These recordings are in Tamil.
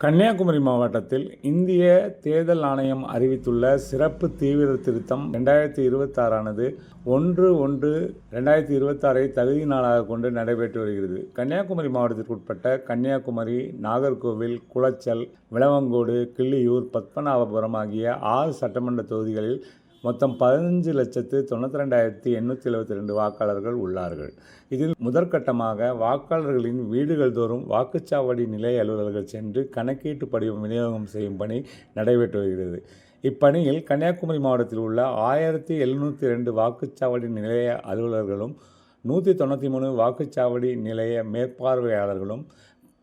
கன்னியாகுமரி மாவட்டத்தில் இந்திய தேர்தல் ஆணையம் அறிவித்துள்ள சிறப்பு தீவிர திருத்தம் ரெண்டாயிரத்தி இருபத்தாறானது ஒன்று ஒன்று ரெண்டாயிரத்தி இருபத்தாறை தகுதி நாளாக கொண்டு நடைபெற்று வருகிறது. கன்னியாகுமரி மாவட்டத்திற்குட்பட்ட கன்னியாகுமரி நாகர்கோவில் குளச்சல் விளவங்கோடு கிள்ளியூர் பத்மநாபபுரம் ஆகிய ஆறு சட்டமன்ற தொகுதிகளில் மொத்தம் பதினஞ்சு லட்சத்து தொண்ணூற்றி ரெண்டாயிரத்தி எண்ணூற்றி எழுபத்தி ரெண்டு வாக்காளர்கள் உள்ளார்கள். இதில் முதற்கட்டமாக வாக்காளர்களின் வீடுகள் தோறும் வாக்குச்சாவடி நிலைய அலுவலர்கள் சென்று கணக்கீட்டு படிவம் விநியோகம் செய்யும் பணி நடைபெற்று வருகிறது. இப்பணியில் கன்னியாகுமரி மாவட்டத்தில் உள்ள ஆயிரத்தி எழுநூற்றி ரெண்டு வாக்குச்சாவடி நிலைய அலுவலர்களும் நூற்றி தொண்ணூற்றி மூணு வாக்குச்சாவடி நிலைய மேற்பார்வையாளர்களும்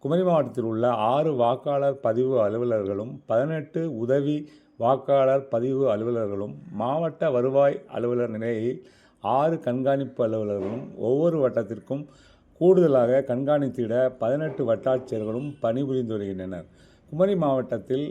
குமரி மாவட்டத்தில் உள்ள ஆறு வாக்காளர் பதிவு அலுவலர்களும் பதினெட்டு உதவி வாக்காளர் பதிவு அலுவலர்களும் மாவட்ட வருவாய் அலுவலர் நிலையில் ஆறு கண்காணிப்பு அலுவலர்களும் ஒவ்வொரு வட்டத்திற்கும் கூடுதலாக கண்காணித்திட பதினெட்டு வட்டாட்சியர்களும் பணிபுரிந்து வருகின்றனர். குமரி மாவட்டத்தில்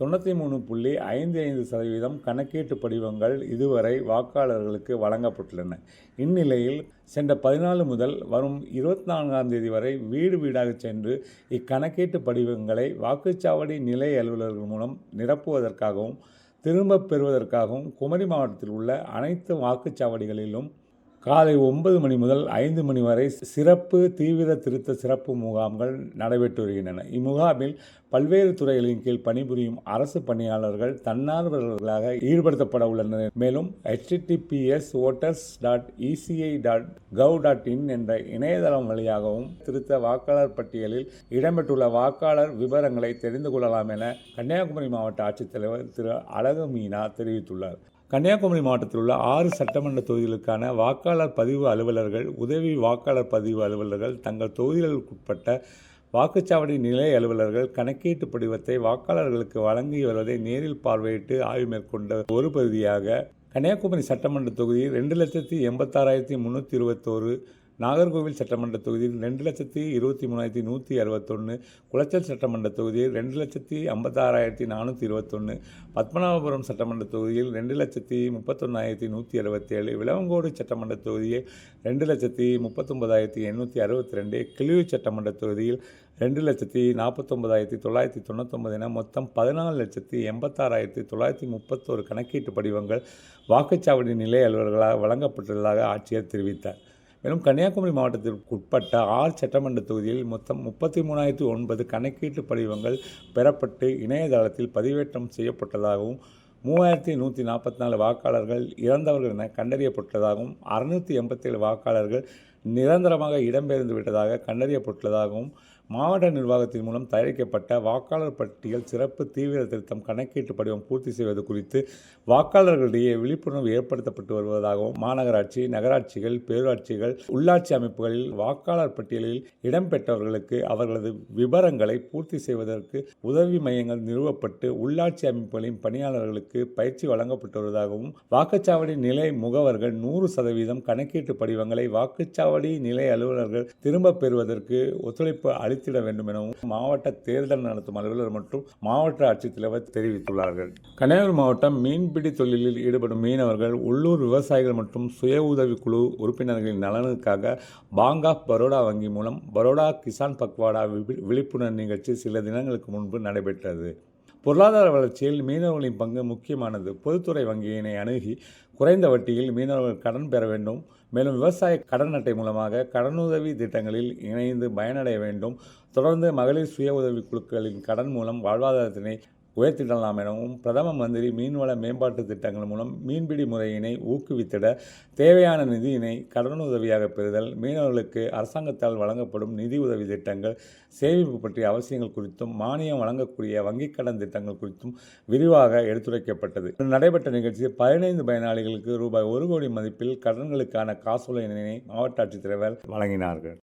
தொண்ணூற்றி மூணு புள்ளி ஐந்து ஐந்து சதவீதம் கணக்கீட்டு படிவங்கள் இதுவரை வாக்காளர்களுக்கு வழங்கப்பட்டுள்ளன. இந்நிலையில் சென்ற பதினாலு முதல் வரும் இருபத்தி நான்காம் தேதி வரை வீடு வீடாக சென்று இக்கணக்கீட்டு படிவங்களை வாக்குச்சாவடி நிலை அலுவலர்கள் மூலம் நிரப்புவதற்காகவும் திரும்பப் பெறுவதற்காகவும் குமரி மாவட்டத்தில் உள்ள அனைத்து வாக்குச்சாவடிகளிலும் காலை ஒன்பது மணி முதல் ஐந்து மணி வரை சிறப்பு தீவிர திருத்த சிறப்பு முகாம்கள் நடைபெற்று வருகின்றன இம்முகாமில் பல்வேறு துறைகளின் கீழ் பணிபுரியும் அரசு பணியாளர்கள் தன்னார்வலர்களாக ஈடுபடுத்தப்பட உள்ளனர். மேலும் HTTPS voters dot ECI dot gov dot in என்ற இணையதளம் வழியாகவும் திருத்த வாக்காளர் பட்டியலில் இடம்பெற்றுள்ள வாக்காளர் விவரங்களை தெரிந்து கொள்ளலாம் என கன்னியாகுமரி மாவட்ட ஆட்சித்தலைவர் திரு அழகு மீனா தெரிவித்துள்ளார். கன்னியாகுமரி மாவட்டத்தில் உள்ள ஆறு சட்டமன்ற தொகுதிகளுக்கான வாக்காளர் பதிவு அலுவலர்கள் உதவி வாக்காளர் பதிவு அலுவலர்கள் தங்கள் தொகுதிகளுக்குட்பட்ட வாக்குச்சாவடி நிலை அலுவலர்கள் கணக்கீட்டு படிவத்தை வாக்காளர்களுக்கு வழங்கி வருவதை நேரில் பார்வையிட்டு ஆய்வு மேற்கொண்ட ஒரு பகுதியாக கன்னியாகுமரி சட்டமன்ற தொகுதியில் ரெண்டு லட்சத்தி எண்பத்தாறாயிரத்தி முந்நூற்றி இருபத்தோரு நாகர்கோவில் சட்டமன்ற தொகுதியில் ரெண்டு லட்சத்தி இருபத்தி மூணாயிரத்தி நூற்றி அறுபத்தொன்று குளச்சல் சட்டமன்ற தொகுதியில் ரெண்டு லட்சத்தி ஐம்பத்தாறாயிரத்தி நானூற்றி இருபத்தொன்று பத்மநாபபுரம் சட்டமன்ற தொகுதியில் ரெண்டு லட்சத்தி முப்பத்தொன்னாயிரத்தி நூற்றி அறுபத்தேழு விளவங்கோடு சட்டமன்ற தொகுதியில் ரெண்டு லட்சத்தி முப்பத்தொம்பதாயிரத்தி எண்ணூற்றி அறுபத்தி ரெண்டு கிளியூர் சட்டமன்ற தொகுதியில் ரெண்டு லட்சத்தி நாற்பத்தொம்பதாயிரத்தி தொள்ளாயிரத்தி தொண்ணூத்தொம்பது என மொத்தம் பதினாலு லட்சத்தி எண்பத்தாறாயிரத்தி தொள்ளாயிரத்தி முப்பத்தோரு கணக்கீட்டு படிவங்கள் வாக்குச்சாவடி நிலை அலுவலர்களாக வழங்கப்பட்டுள்ளதாக ஆட்சியர் தெரிவித்தார். மேலும் கன்னியாகுமரி மாவட்டத்திற்கு உட்பட்ட ஆறு சட்டமன்ற தொகுதியில் மொத்தம் முப்பத்தி மூணாயிரத்தி ஒன்பது கணக்கீட்டு படிவங்கள் பெறப்பட்டு இணையதளத்தில் பதிவேற்றம் செய்யப்பட்டதாகவும் மூவாயிரத்தி நூற்றி நாற்பத்தி நாலு வாக்காளர்கள் இறந்தவர்கள் என கண்டறியப்பட்டதாகவும் அறுநூற்றி எண்பத்தேழு வாக்காளர்கள் நிரந்தரமாக இடம்பெயர்ந்து விட்டதாக கண்டறியப்பட்டுள்ளதாகவும் மாவட்ட நிர்வாகத்தின் மூலம் தயாரிக்கப்பட்ட வாக்காளர் பட்டியல் சிறப்பு தீவிர திருத்தம் கணக்கீட்டு படிவம் பூர்த்தி செய்வது குறித்து வாக்காளர்களிடையே விழிப்புணர்வு ஏற்படுத்தப்பட்டு வருவதாகவும் மாநகராட்சி நகராட்சிகள் பேரூராட்சிகள் உள்ளாட்சி அமைப்புகளில் வாக்காளர் பட்டியலில் இடம்பெற்றவர்களுக்கு அவர்களது விவரங்களை பூர்த்தி செய்வதற்கு உதவி மையங்கள் நிறுவப்பட்டு உள்ளாட்சி அமைப்புகளின் பணியாளர்களுக்கு பயிற்சி வழங்கப்பட்டு வருவதாகவும் வாக்குச்சாவடி நிலை முகவர்கள் நூறு சதவீதம் கணக்கீட்டு படிவங்களை வாக்குச்சாவடி நிலை அலுவலர்கள் திரும்பப் பெறுவதற்கு ஒத்துழைப்பு அளித்திட வேண்டும் எனவும் மாவட்ட தேர்தல் நடத்தும் அலுவலர் மற்றும் மாவட்ட ஆட்சித்தலைவர் தெரிவித்துள்ளார்கள். கன்னியாகுமரி மாவட்டம் மீன்பிடி தொழிலில் ஈடுபடும் மீனவர்கள் உள்ளூர் விவசாயிகள் மற்றும் சுய உதவி குழு உறுப்பினர்களின் நலனுக்காக பாங்க் ஆஃப் பரோடா வங்கி மூலம் பரோடா கிசான் பக்வாடா விழிப்புணர்வு நிகழ்ச்சி சில தினங்களுக்கு முன்பு நடைபெற்றது. பொருளாதார வளர்ச்சியில் மீனவர்களின் பங்கு முக்கியமானது. பொதுத்துறை வங்கியினை அணுகி குறைந்த வட்டியில் மீனவர்கள் கடன் பெற வேண்டும். மேலும் விவசாய கடன் அட்டை மூலமாக கடனுதவி திட்டங்களில் இணைந்து பயனடைய வேண்டும். தொடர்ந்து மகளிர் சுய உதவி குழுக்களின் கடன் மூலம் வாழ்வாதாரத்தினை உயர்த்திடலாம் எனவும் பிரதம மந்திரி மீன்வள மேம்பாட்டு திட்டங்கள் மூலம் மீன்பிடி முறையினை ஊக்குவித்திட தேவையான நிதியினை கடனுதவியாக பெறுதல் மீனவர்களுக்கு அரசாங்கத்தால் வழங்கப்படும் நிதி உதவி திட்டங்கள் சேமிப்பு பற்றிய அவசியங்கள் குறித்தும் மானியம் வழங்கக்கூடிய வங்கிக் கடன் திட்டங்கள் குறித்தும் விரிவாக எடுத்துரைக்கப்பட்டது. நடைபெற்ற நிகழ்ச்சியில் பதினைந்து பயனாளிகளுக்கு ரூபாய் ஒரு கோடி மதிப்பில் கடன்களுக்கான காசோலையினை மாவட்ட ஆட்சித்தலைவர் வழங்கினார்கள்.